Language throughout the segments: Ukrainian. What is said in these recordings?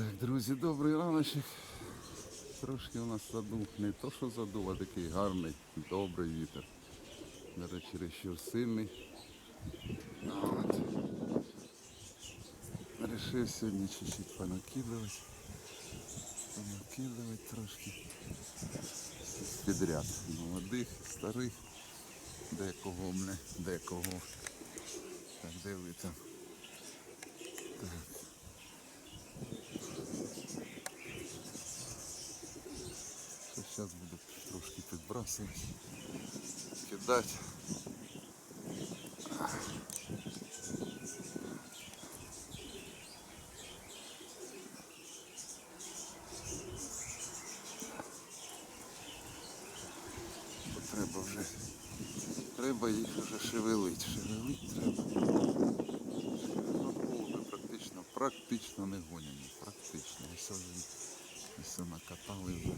Так, друзі, добрий раночок. Трошки у нас задув, не то що задув, а такий гарний, добрий вітер. Навіть чересчур сильний. Ну, От. Решив сьогодні чуть-чуть понакидувати. Понакидувати трошки. Підряд. Молодих, старих, декого мене, декого. Так, де ви там? Так. Зараз буду трошки підбрасувати, кидати. Треба вже, треба їх вже шевелити. Шевелити треба. Голуби практично, практично не гоняні, практично. Вже ось накатали вже.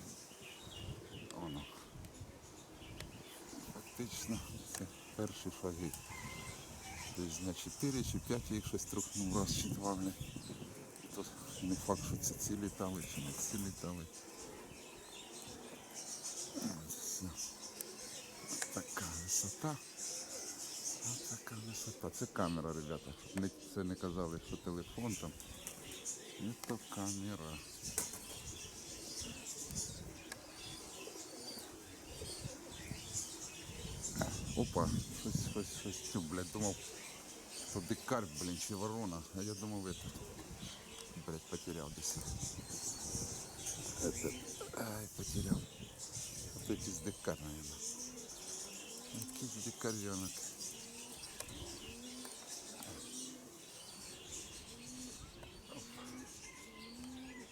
Воно. Фактично це перші шаги. Десь на 4 чи 5 я їх щось трухнув раз чи два. То не факт, що це ці літали чи не ці літали. Ось така висота. Така висота. Це камера, ребята. Щоб це не казали, що телефон там. Це камера. Опа, щось, щось, щось, тю, блядь, думав, що дикар, блін, чи ворона, а я думав, этот, блядь, потеряв десь. Это, ай, потеряв. Вот якийсь дикар, наверное. Якийсь дикаренок.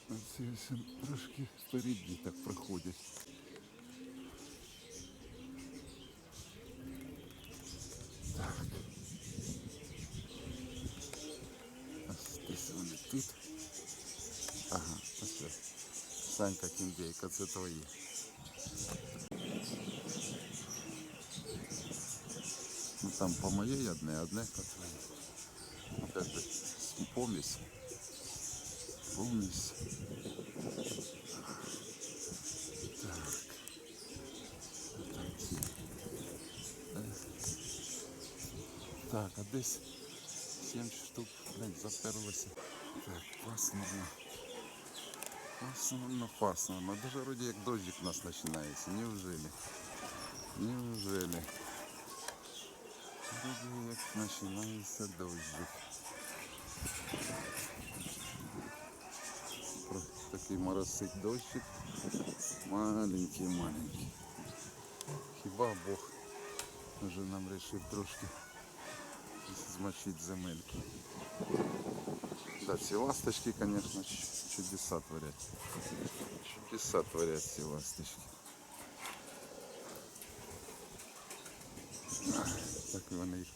Оці ось трошки впереді так проходять. Санька Кіндейка, це твої. Ну там по моей одне, одне по твоей. Ну как бы с- помесь. Помесь. Так. Там ці. Е. Так, а десь 7 штук, блядь, заперлося. Так, пасмурно. Пасмурно, пасмурно. Даже вроде як дождик у нас починається. Неужели? Неужели? Вроде як починається дождик. Про- Такий моросить дощик. Маленький, маленький. Хіба Бог вже нам вирішив трошки змочити земельку. Да, ці ласточки, конечно, ч- чудеса творять. Чудеса творять ці ласточки. Так вони їх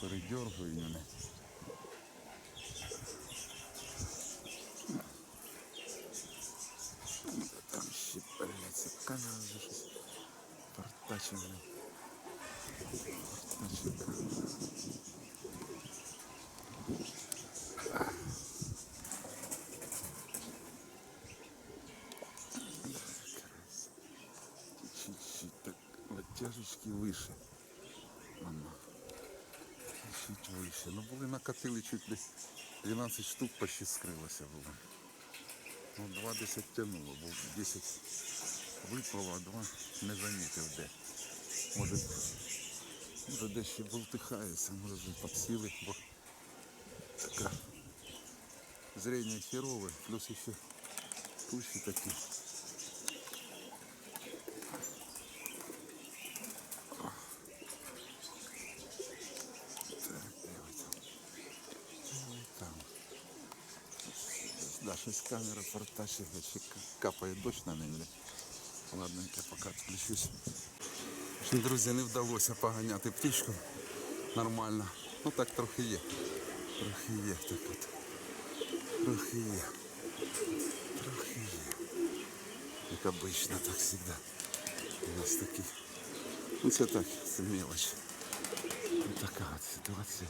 передергують мене. Там ще, блядь, ця камера вже щось портачить, блядь. Выше. Ано. Чуть выше. Ну були накатили чуть ли 12 штук почти скрилося було. Ну, два десь тягнуло, бо 10 випало, а два не замітив де. Може, може десь ще болтихається, може вже підсіли, бо така зрення херове, плюс ще кущі такі. камера портачить, ще ка- капає дощ на неї. Ладно, я поки відключусь. В общем, Друзі, не вдалося поганяти птичку нормально. Ну так трохи є. Трохи є так от. Трохи є. Трохи є. Як обично, так завжди. У нас такі. Ну це так, це мелочь. Ось така от ситуація.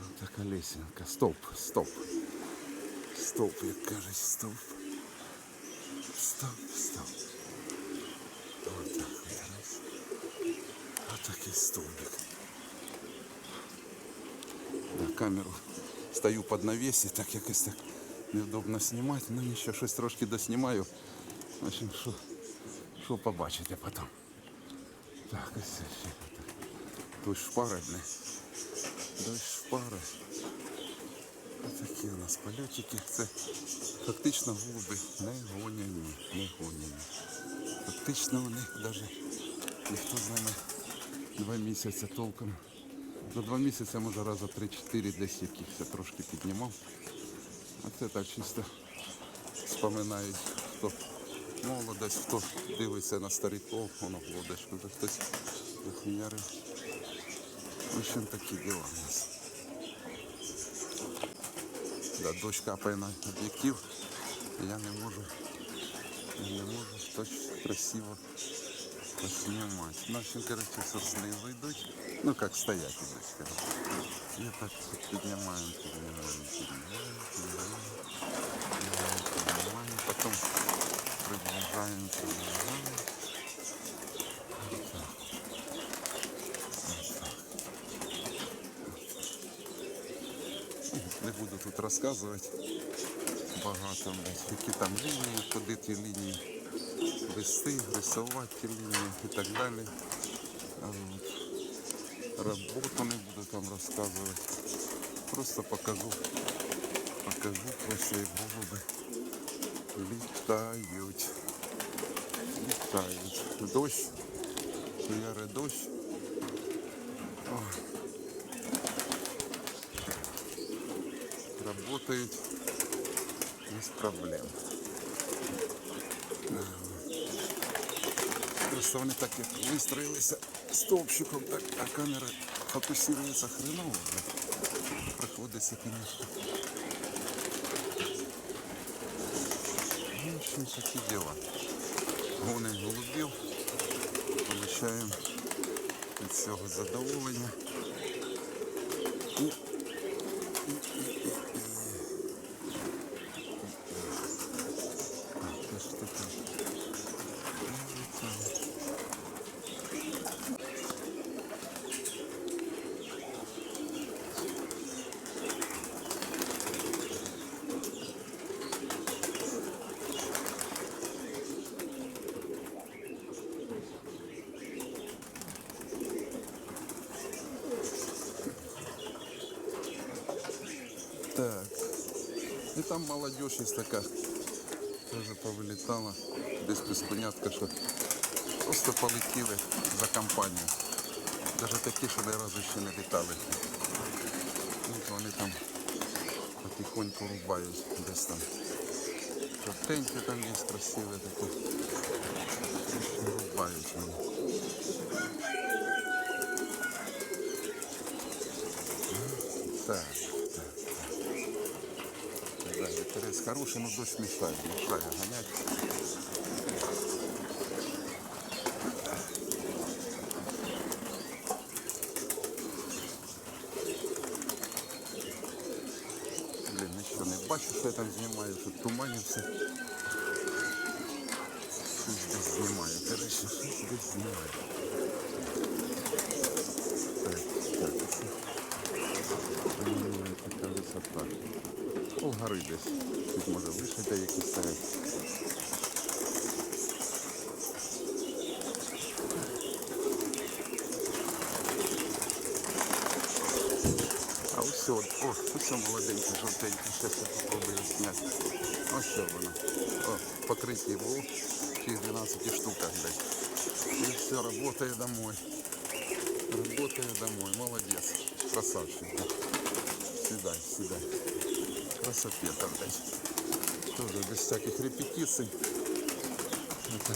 Ось така лесенка. Стоп, стоп. Стовп, як кажуть, стовп. Стовп, стовп. Отак от раз. Отакий стовбик. На камеру стою під навесі, так якось так невдобно знімати. Ну нічого, щось трошки доснімаю. В общем, що, що побачите потім. Так, ось ще так. Дощ впара, бля. Дощ впара. Такі у нас польотики. Це фактично голуби не гоняні, не гоняні. Фактично вони навіть ніхто з ними два місяці толком. За два місяці може раза 3-4 десь якихось трошки піднімав. А це так чисто споминають, хто молодость, хто дивиться на стариків, воно лодочку, вже хтось захмірив. В общем, такі діла у нас. Да, дощ капає на об'єктив, і я не можу, я не можу точно красиво поснімати. Ну, в общем, короче, со снизу йдуть, ну як стоять ідуть, короче. І так піднімаємо, піднімаємо, піднімаємо, піднімаємо, піднімаємо, піднімаємо, потім приближаємо, приближаємо. Не буду тут розказувати багато, які там лінії, куди ті лінії вести, рисувати ті лінії і так далі. Роботу не буду там розказувати. Просто покажу, покажу просто як голуби літають. Літають. Дощ, яре дощ. Ой. Работают без проблем. Просто вони так як вистроїлися стовпчиком, так, а камера фокусується хреново. блядь. Приходиться, конечно. Ну, в общем, такі діла. Гоним голубів, получаємо від цього задоволення. І Це І там молодежь є така. Тоже повилітала. Десь без понятка, що просто полетіли за компанію. Навіть такі, що ні разу ще не літали. Ну, то вони там потихоньку рубають десь там. Жовтенькі там є красиві такі. Рубають. Да, интерес хороший, но дождь мешает, мешает гонять. Блин, нічого не бачу, що я там знімаю, тут туманиться. Щось десь знімаю, короче, щось десь знімаю. гори десь. Тут може вище деякі стоять. А ось все, о, ось молоденьке, жовтеньке, зараз я попробую зняти. Ось що воно. О, покритий був, через 12 штуках десь. І все, работає домой. Работає домой, молодець, красавчик. Сідай, сідай. Красопета, блядь. Тоже без всяких репетиций. Это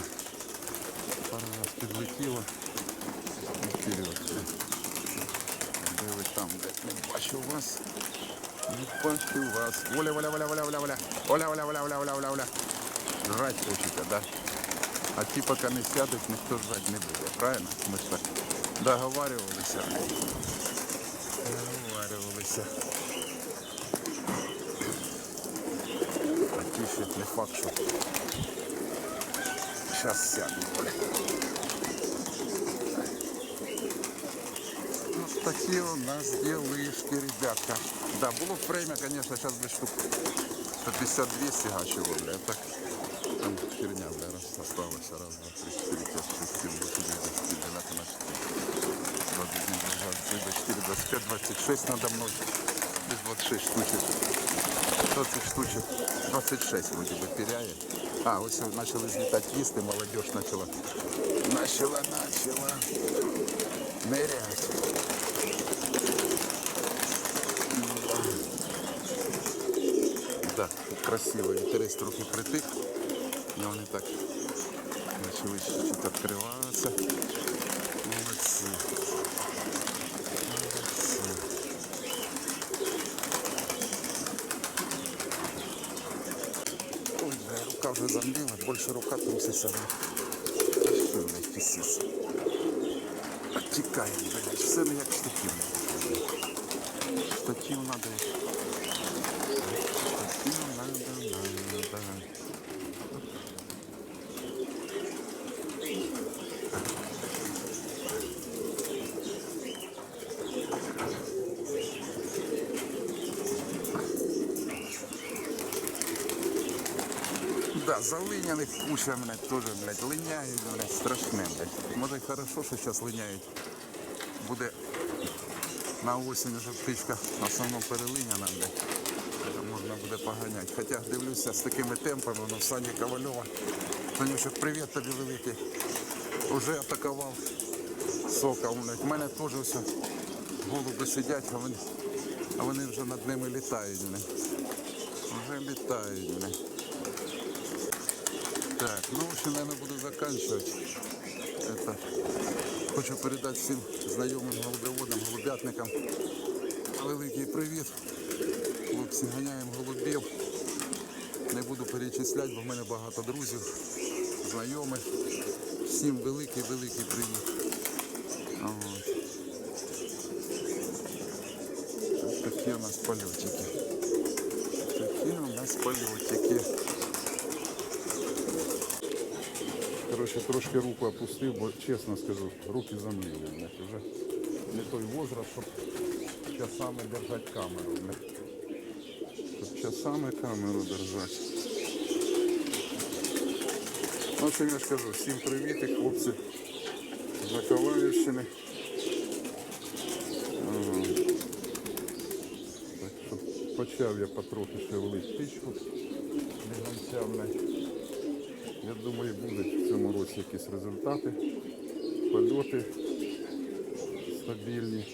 пару раз підлетіло і вперед. Де ви там, блядь, не бачу вас. Не бачу вас. Оля, Оля, Оля, Оля, Оля, Оля. Оля, Оля, Оля, Оля, Оля, Оля, Оля. Жрать хочете, да? А ті, поки не сядуть, ніхто жрать не буде, правильно? Ми ж так договарювалися. Договарювалися. Ще не факт, що зараз сяду. Вот такие у нас делышки, ребятка. Да, было время, конечно, сейчас бы штук 150-200 гачево, бля, так там херня, бля, раз осталось, раз, два, три, четыре, пять, шесть, семь, восемь, девять, десять, двадцать, двадцать четыре, двадцать пять, двадцать шесть надо мной. Здесь 26 штучек. 20 штучек. 26 вроде бы теряет. А, ось почали злітати листы, молодежь начала. Начала, начала. Нырять. Да, красиво, інтерес трохи притих. І вони так почали чуть-чуть відкриватися. Молодці. Молодці. Бля, забила, больше рука трусится. Что блядь, пісіться. Оттікає, блядь, все меня як штативу. Штатив надо. Штатив надо, надо. Да, залиняних куча, блядь, тоже, блядь, линяють, блядь, страшне, блядь. Може й хорошо, що зараз линяють. Буде на осінь вже птичка в основному перелиняна, блядь. Можна буде поганяти. Хоча дивлюся з такими темпами, в Сані Ковальова. Танюшок, привіт тобі великий. Уже атакував сокол, блядь. У мене теж все голуби сидять, а вони, а вони вже над ними літають, блядь. Вже літають, блядь. Так, ну, в общем, наверное, буду заканчивать. Это. Хочу передати всім знайомим голубоводам, голубятникам великий привіт. Хлопці, ганяємо голубів. Не буду перечисляти, бо в мене багато друзів, знайомих. Всім великий-великий привіт. От. Такі у нас польотики. Такі у нас польотики. Короче, трошки руку опустив, бо чесно скажу, руки замліли. блядь, Уже не той возраст, щоб часами держати камеру. Щоб часами камеру держати. Ну, це я ж кажу, всім привіт, хлопці з Миколаївщини. Ага. Так що почав я потрохи шевелити птичку. Бігонця, блядь. Я думаю, будуть в цьому році якісь результати, польоти стабільні.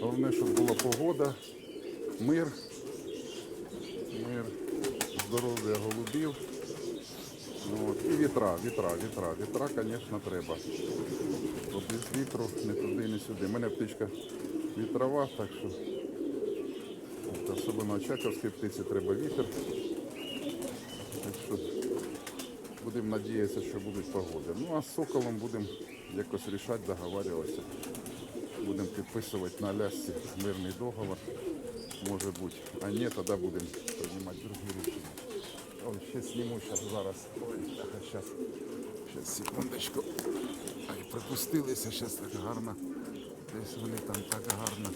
Головне, щоб була погода, мир, мир, здоров'я голубів. Ну, От. І вітра, вітра, вітра. Вітра, звісно, треба. Бо без вітру не туди, не сюди. У мене птичка вітрова, так що особливо очаковській птиці треба вітер. Так що Будемо надіятися, що будуть погоди. Ну а з соколом будемо якось рішати, договарюватися. Будемо підписувати на Алясці мирний договор. Може бути. А ні, тоді будемо приймати другі рішення. Ой, ще зніму зараз зараз. Зараз. Зараз, секундочку. Ай, припустилися, зараз так гарно. Десь вони там так гарно.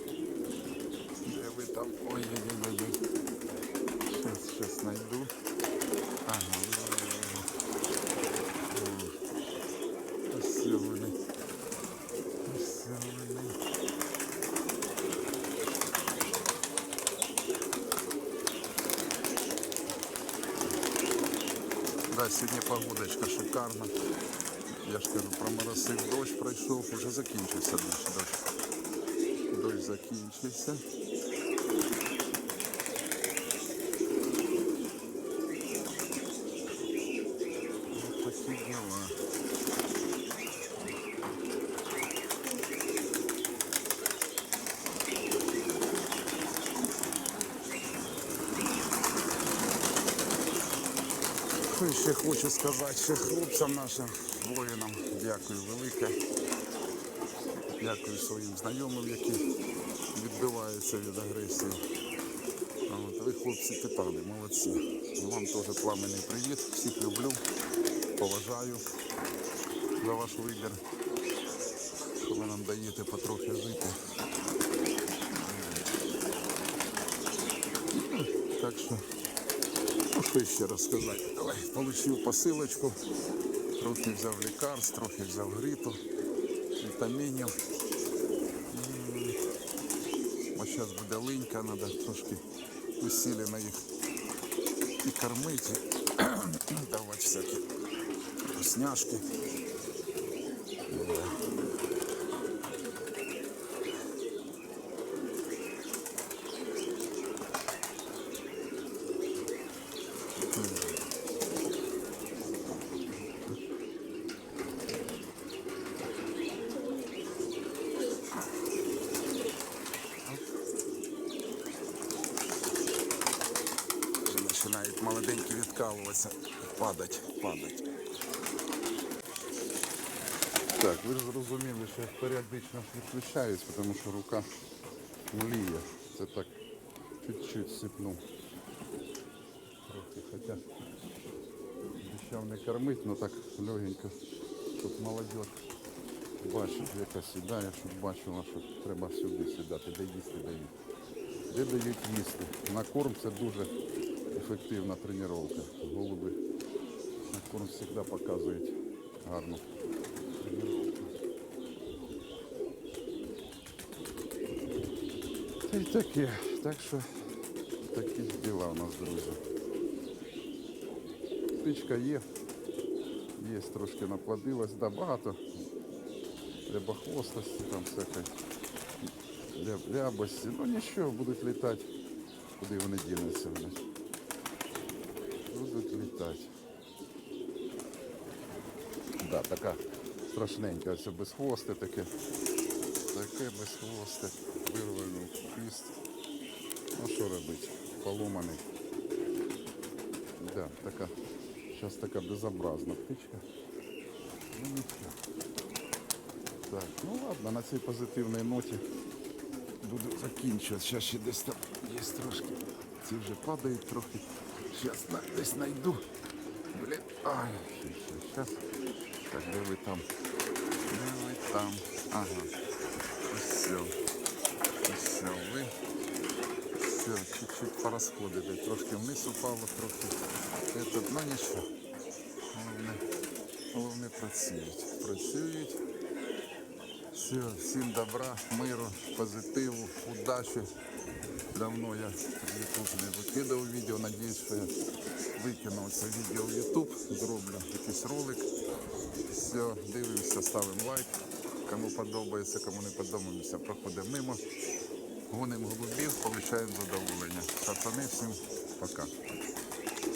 Де ви там? Ой-ой-ой. Зараз, зараз знайду. Ага, ось вони. Ось вони. Да, сьогодні погодочка шикарна. Я ж кажу, проморосив дощ, пройшов, уже закінчився дощ. Дощ, дощ закінчився. Вот такі дела. Що ще хочу сказати, ще хлопцям нашим воїнам дякую велике. Дякую своїм знайомим, які відбиваються від агресії. От, Ви хлопці питали, молодці. Вам теж пламенний привіт. Всіх люблю, поважаю за ваш вибір, що ви нам даєте потрохи жити. Так що, ну що ще розказати? Давай, получив посилочку, трохи взяв лікарств, трохи взяв грипу, вітамінів. Ось зараз буде линька, треба трошки усилено їх і кормити, давати всякі вкусняшки. Вже починають молоденькі відкалуватися, падать, падать. Так, ви ж зрозуміли, що я періодично відключаюсь, тому що рука мліє. Це так чуть-чуть сипнув. Трохи, хоча обіцяв не кормити, але так легенько, щоб молодь бачить, яка сідає, щоб бачила, що треба сюди сідати, де їсти дають. Де дають їсти. На корм це дуже ефективна тренування. Голуби на корм завжди показують гарну тренування. Та й таке. Так що такі діла у нас, друзі. Птичка є. Є трошки наплодилась, да, багато рябохвостості, там всякої ля- лябості. Ну нічого, будуть літати. Куди вони дінуться в нас? Будуть Літати. Да, така страшненька, ось безхвосте таке. Таке безхвосте. Вирваний хвіст. Ну що робити? Поломаний. Да, така. Зараз така безобразна птичка. Ну нічого. Так, ну ладно, на цій позитивній ноті буду закінчувати. Зараз ще десь там є трошки. Ці вже падають трохи. Зараз десь знайду. Блін. Ай, ще, зараз. Так, де ви там? Де ви там? Ага. Все. Все. Ви. Все, чуть-чуть порозходили. Трошки вниз упало, трохи. Этот, ну нічого. Головне, головне працюють. Працюють. Все, всім добра, миру, позитиву, удачі. Давно я в YouTube не викидав відео. Надіюсь, що я викину це відео в YouTube, зроблю якийсь ролик. Все, дивимося, ставимо лайк. Кому подобається, кому не подобається, проходимо мимо. Гонимо голубів, получаємо задоволення. Пацани, всім пока.